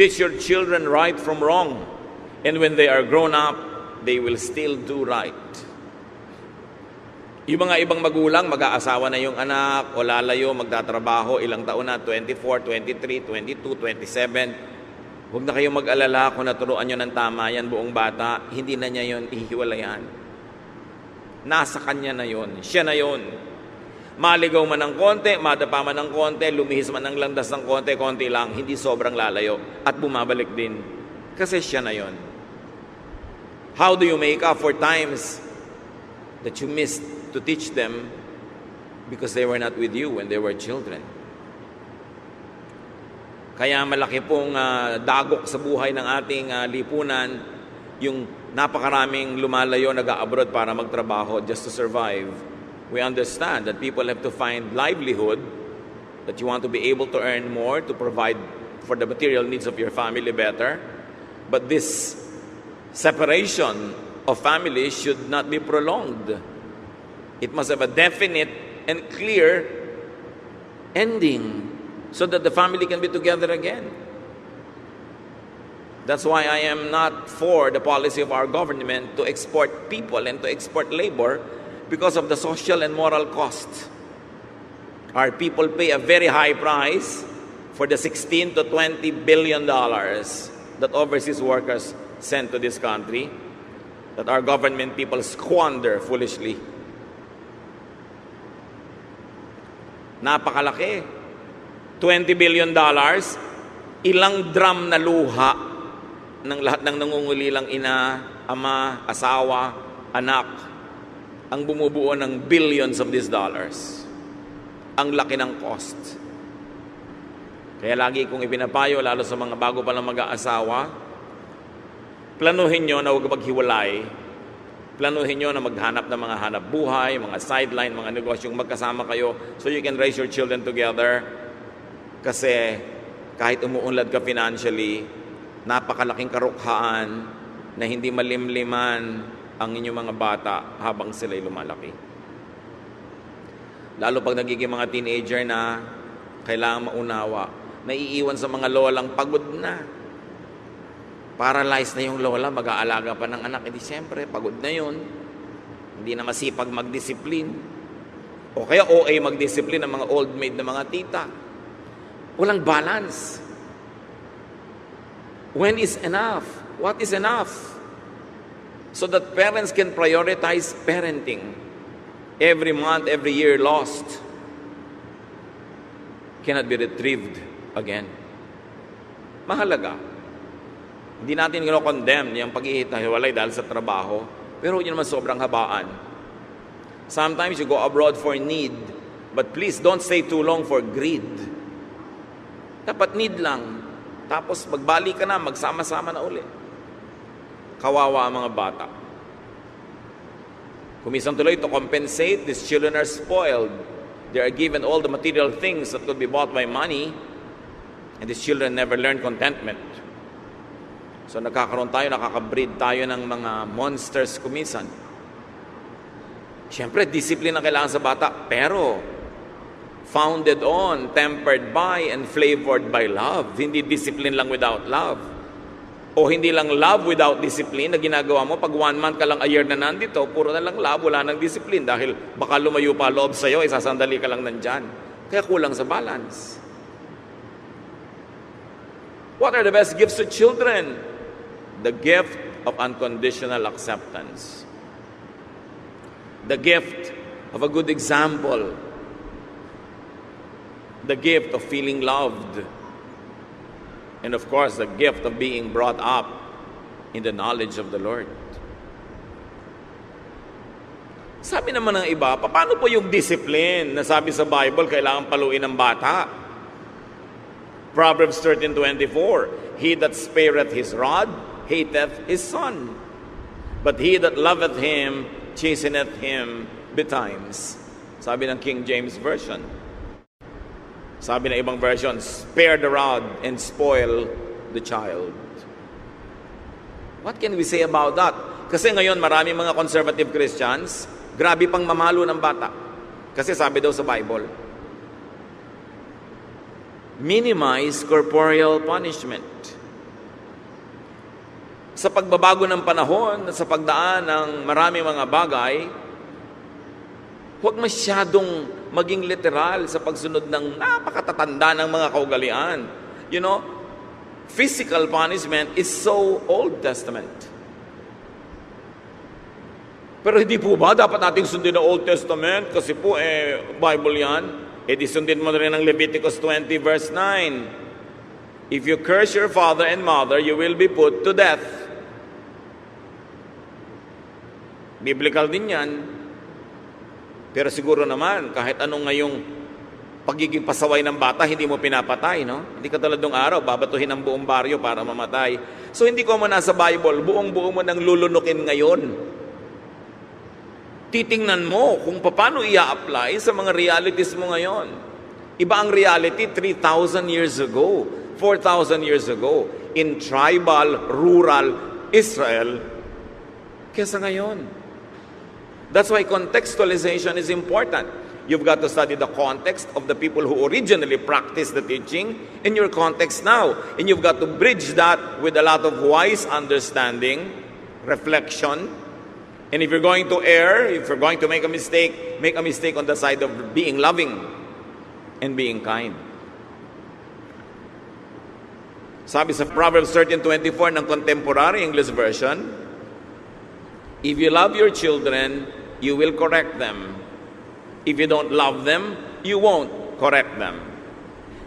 Teach your children right from wrong. And when they are grown up, they will still do right. Yung mga ibang magulang, mag-aasawa na yung anak, o lalayo, magtatrabaho, ilang taon na, 24, 23, 22, 27. Huwag na kayong mag-alala kung naturuan nyo ng tama yan buong bata, hindi na niya yon ihiwalayan. Nasa kanya na yon, siya na yon. Maligaw man ng konti, madapa man ng konti, lumihis man ng landas ng konti, konti lang, hindi sobrang lalayo at bumabalik din. Kasi siya na yon. How do you make up for times that you missed to teach them because they were not with you when they were children? Kaya malaki pong ah, dagok sa buhay ng ating ah, lipunan yung napakaraming lumalayo nag-abroad para magtrabaho just to survive. We understand that people have to find livelihood, that you want to be able to earn more to provide for the material needs of your family better. But this separation of families should not be prolonged. It must have a definite and clear ending so that the family can be together again. That's why I am not for the policy of our government to export people and to export labor because of the social and moral cost. Our people pay a very high price for the 16 to 20 billion dollars that overseas workers send to this country that our government people squander foolishly. Napakalaki. 20 billion dollars, ilang drum na luha ng lahat ng nangungulilang ina, ama, asawa, anak, ang bumubuo ng billions of these dollars. Ang laki ng cost. Kaya lagi kong ipinapayo, lalo sa mga bago palang mag-aasawa, planuhin nyo na huwag maghiwalay. Planuhin nyo na maghanap ng mga hanap buhay, mga sideline, mga negosyong magkasama kayo so you can raise your children together. Kasi kahit umuunlad ka financially, napakalaking karukhaan na hindi malimliman ang inyong mga bata habang sila'y lumalaki. Lalo pag nagiging mga teenager na kailangan maunawa, naiiwan sa mga lolang pagod na. Paralyzed na yung lola, mag-aalaga pa ng anak. Hindi siyempre, pagod na yun. Hindi na masipag magdisiplin. O kaya OA magdisiplin ng mga old maid na mga tita. Walang balance. When is enough? What is enough? So that parents can prioritize parenting. Every month, every year lost cannot be retrieved again. Mahalaga. Hindi natin kino-condemn yung pag-ihiwalay dahil sa trabaho, pero yun naman sobrang habaan. Sometimes you go abroad for need, but please don't stay too long for greed. Dapat need lang. Tapos magbalik ka na, magsama-sama na uli. Kawawa ang mga bata. Kumisang tuloy to compensate, these children are spoiled. They are given all the material things that could be bought by money, and these children never learn contentment. So nagkakaroon tayo, nakakabreed tayo ng mga monsters kumisan. Siyempre, discipline ang kailangan sa bata, pero founded on, tempered by, and flavored by love. Hindi discipline lang without love. O hindi lang love without discipline na ginagawa mo. Pag one month ka lang a year na nandito, puro na lang love, wala nang discipline. Dahil baka lumayo pa loob sa'yo, isasandali ka lang nandyan. Kaya kulang sa balance. What are the best gifts to children? The gift of unconditional acceptance. The gift of a good example. The gift of feeling loved. And of course, the gift of being brought up in the knowledge of the Lord. Sabi naman ng iba, paano po yung discipline na sabi sa Bible, kailangan paluin ng bata? Proverbs 13.24, He that spareth his rod, hateth his son. But he that loveth him, chasteneth him betimes. Sabi ng King James Version. Sabi ng ibang version, spare the rod and spoil the child. What can we say about that? Kasi ngayon maraming mga conservative Christians, grabe pang mamalo ng bata. Kasi sabi daw sa Bible, minimize corporeal punishment. sa pagbabago ng panahon, sa pagdaan ng marami mga bagay, huwag masyadong maging literal sa pagsunod ng napakatatanda ng mga kaugalian. You know, physical punishment is so Old Testament. Pero hindi po ba dapat nating sundin ang Old Testament? Kasi po, eh, Bible yan. Eh, di sundin mo rin ang Leviticus 20 verse 9. If you curse your father and mother, you will be put to death. Biblical din yan. Pero siguro naman, kahit anong ngayong pagiging pasaway ng bata, hindi mo pinapatay, no? Hindi ka tulad ng araw, babatuhin ang buong baryo para mamatay. So hindi ko mo nasa Bible, buong-buo mo nang lulunukin ngayon. Titingnan mo kung paano i-apply sa mga realities mo ngayon. Iba ang reality 3,000 years ago, 4,000 years ago, in tribal, rural Israel, kesa ngayon. That's why contextualization is important. You've got to study the context of the people who originally practiced the teaching in your context now. And you've got to bridge that with a lot of wise understanding, reflection. And if you're going to err, if you're going to make a mistake, make a mistake on the side of being loving and being kind. Sabi sa Proverbs 13.24 ng Contemporary English Version, If you love your children, you will correct them. If you don't love them, you won't correct them.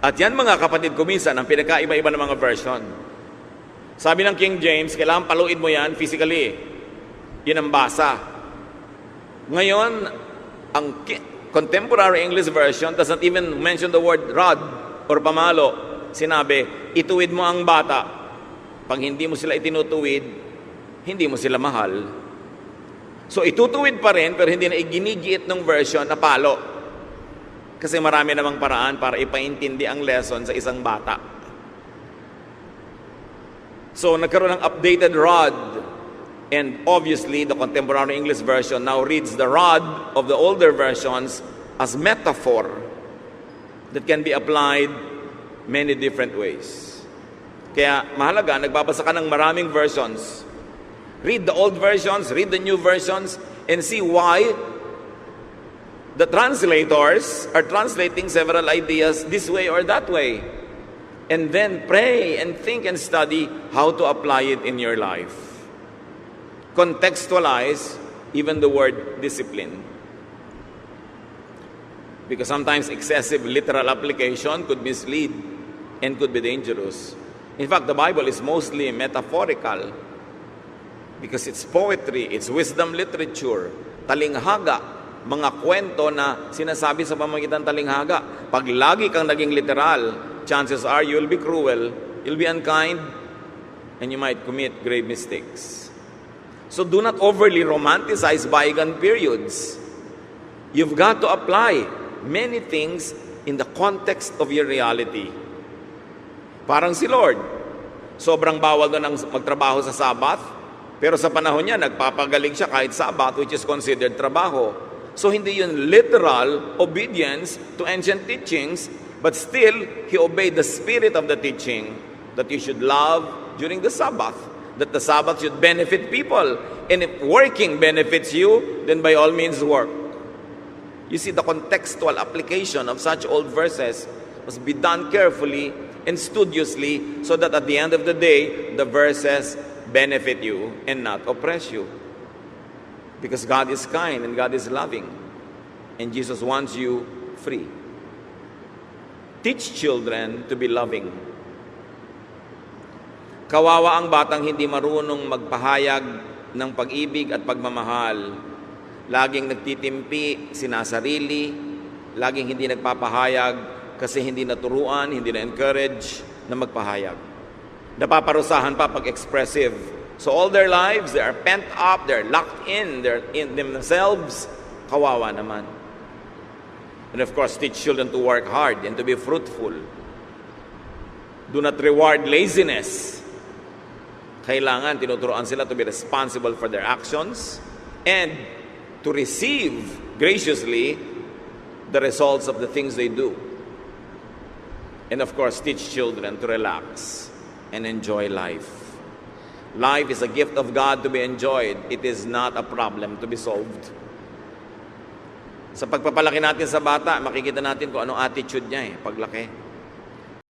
At yan mga kapatid ko minsan, ang pinakaiba-iba ng mga version. Sabi ng King James, kailangan paluin mo yan physically. Yun ang basa. Ngayon, ang contemporary English version doesn't even mention the word rod or pamalo. Sinabi, ituwid mo ang bata. Pag hindi mo sila itinutuwid, hindi mo sila mahal. So itutuwid pa rin pero hindi na iginigiit ng version na palo. Kasi marami namang paraan para ipaintindi ang lesson sa isang bata. So nagkaroon ng updated rod and obviously the contemporary English version now reads the rod of the older versions as metaphor that can be applied many different ways. Kaya mahalaga, nagbabasa ka ng maraming versions Read the old versions, read the new versions, and see why the translators are translating several ideas this way or that way. And then pray and think and study how to apply it in your life. Contextualize even the word discipline. Because sometimes excessive literal application could mislead and could be dangerous. In fact, the Bible is mostly metaphorical because it's poetry, it's wisdom literature, talinghaga, mga kwento na sinasabi sa pamagitan talinghaga. Pag lagi kang naging literal, chances are you'll be cruel, you'll be unkind, and you might commit grave mistakes. So do not overly romanticize bygone periods. You've got to apply many things in the context of your reality. Parang si Lord, sobrang bawal doon ang magtrabaho sa Sabbath, pero sa panahon niya, nagpapagaling siya kahit Sabbath, which is considered trabaho. So hindi yun literal obedience to ancient teachings, but still, he obeyed the spirit of the teaching that you should love during the Sabbath, that the Sabbath should benefit people. And if working benefits you, then by all means work. You see, the contextual application of such old verses must be done carefully and studiously so that at the end of the day, the verses benefit you and not oppress you. Because God is kind and God is loving. And Jesus wants you free. Teach children to be loving. Kawawa ang batang hindi marunong magpahayag ng pag-ibig at pagmamahal. Laging nagtitimpi, sinasarili, laging hindi nagpapahayag kasi hindi naturuan, hindi na-encourage na magpahayag napaparusahan pa pag expressive. So all their lives, they are pent up, they're locked in, they're in themselves. Kawawa naman. And of course, teach children to work hard and to be fruitful. Do not reward laziness. Kailangan tinuturoan sila to be responsible for their actions and to receive graciously the results of the things they do. And of course, teach children to relax and enjoy life. Life is a gift of God to be enjoyed. It is not a problem to be solved. Sa pagpapalaki natin sa bata, makikita natin kung anong attitude niya eh, paglaki.